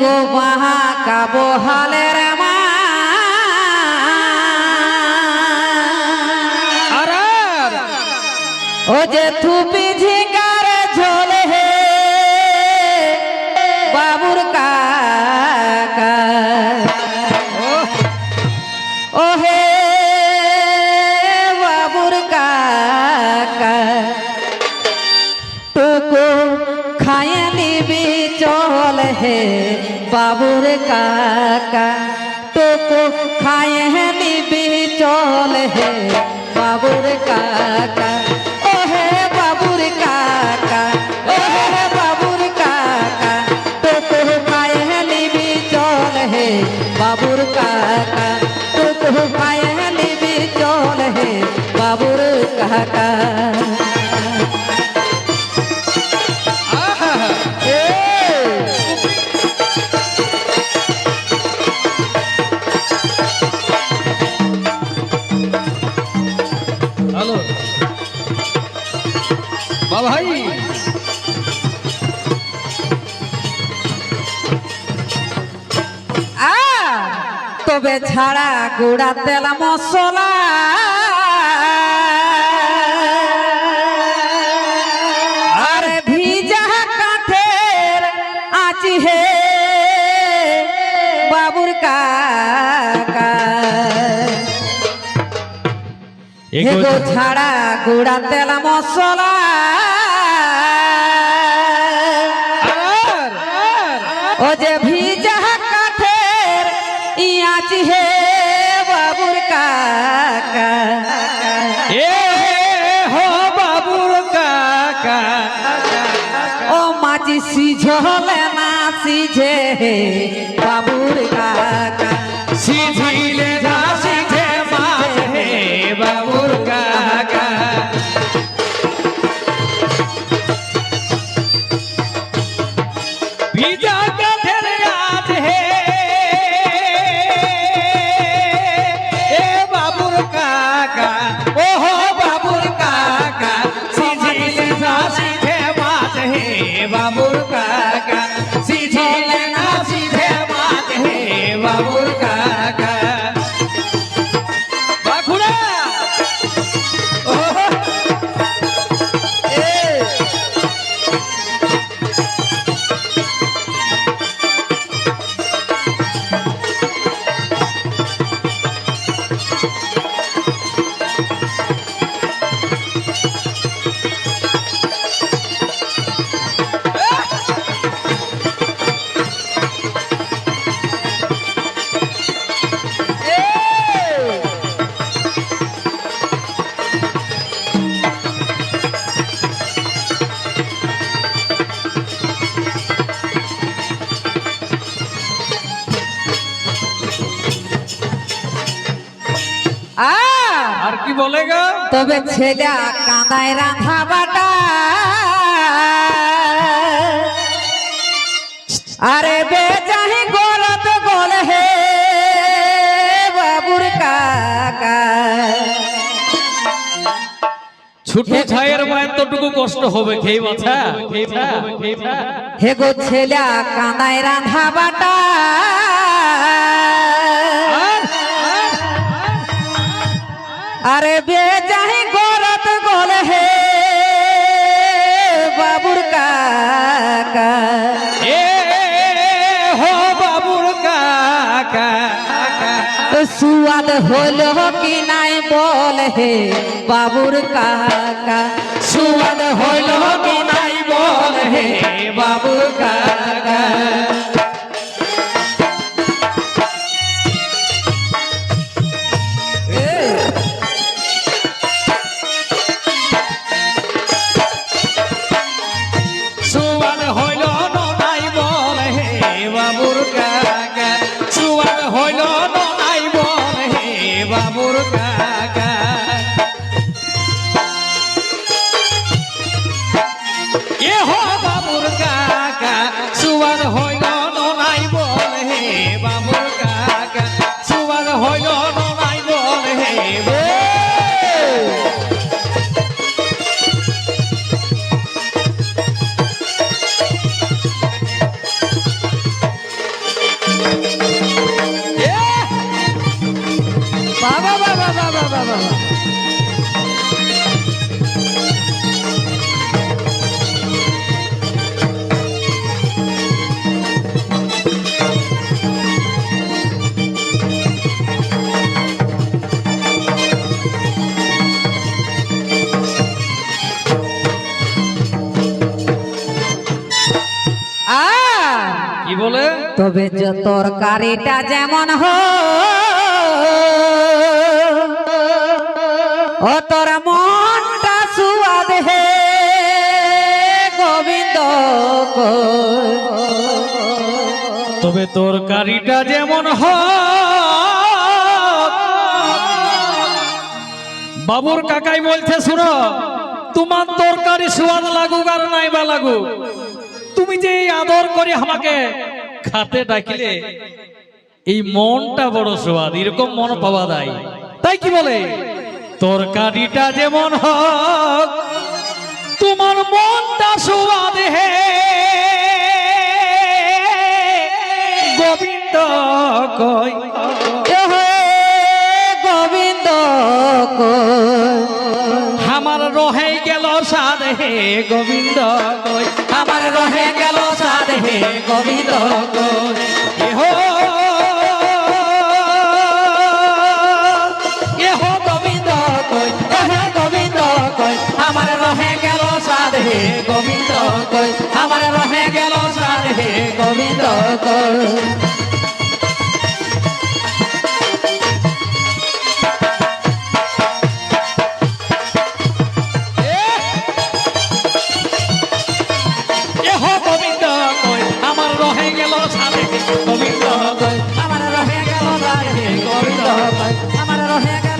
গো বাহা কাবো হালের মা। ও যে থুপি হে বাবুর কাকা টুকু খায় নিবি চল হে বাবুর কাকা। তবে ছাড়া গুড়া তেল মশলা। আর ভিজা কাঠের আছি হে বাবুর কাকা। হেগো ছাড়া গুড়া তেল মশলা। ও যে Ты কি বলেগা তবে ছেলে কাঁদায় রাধা বাটা। আরে বেচাহি গোলত গোল হে বাবুর কাকা। ছোট ছায়ের মায়ের তোটুকু কষ্ট হবে খেয়ে খেয়ে হে গো ছেলে কাঁদায় রাধা বাটা। আরে বেজাই গরত গোল হে বাবুর কাকা। এ হো বাবুর কাকা। সুয়াদ হলো কি নাই বল হে বাবুর কাকা। সুয়াদ হইল কি এ হো তবে যে তরকারিটা যেমন হ, ও তোর মনটা সুয়াদ হে, গোবিন্দ। তবে তরকারিটা যেমন বাবুর কাকাই বলছে, শুনো, তোমার তরকারি স্বাদ লাগুক আর নাই বা লাগুক তুমি যে আদর করে আমাকে খাতে ডাকিলে এই মনটা বড় সোয়াদ এরকম মন পাওয়া যায়। তাই কি বলে? তরকারিটা যেমন হোক, তোমার মনটা স্বাদ হে। গোবিন্দ গোবিন্দ আমার রহে গেল সাদ হে গোবিন্দ আমার রহে গেল গোবিন্দ। এহ, এহো গোবিন্দ কই হে গোবিন্দ কই আমার রহে গেল সাদ হে গোবিন্দ কই আমার রহে গেল সাদ হে কই Noriega.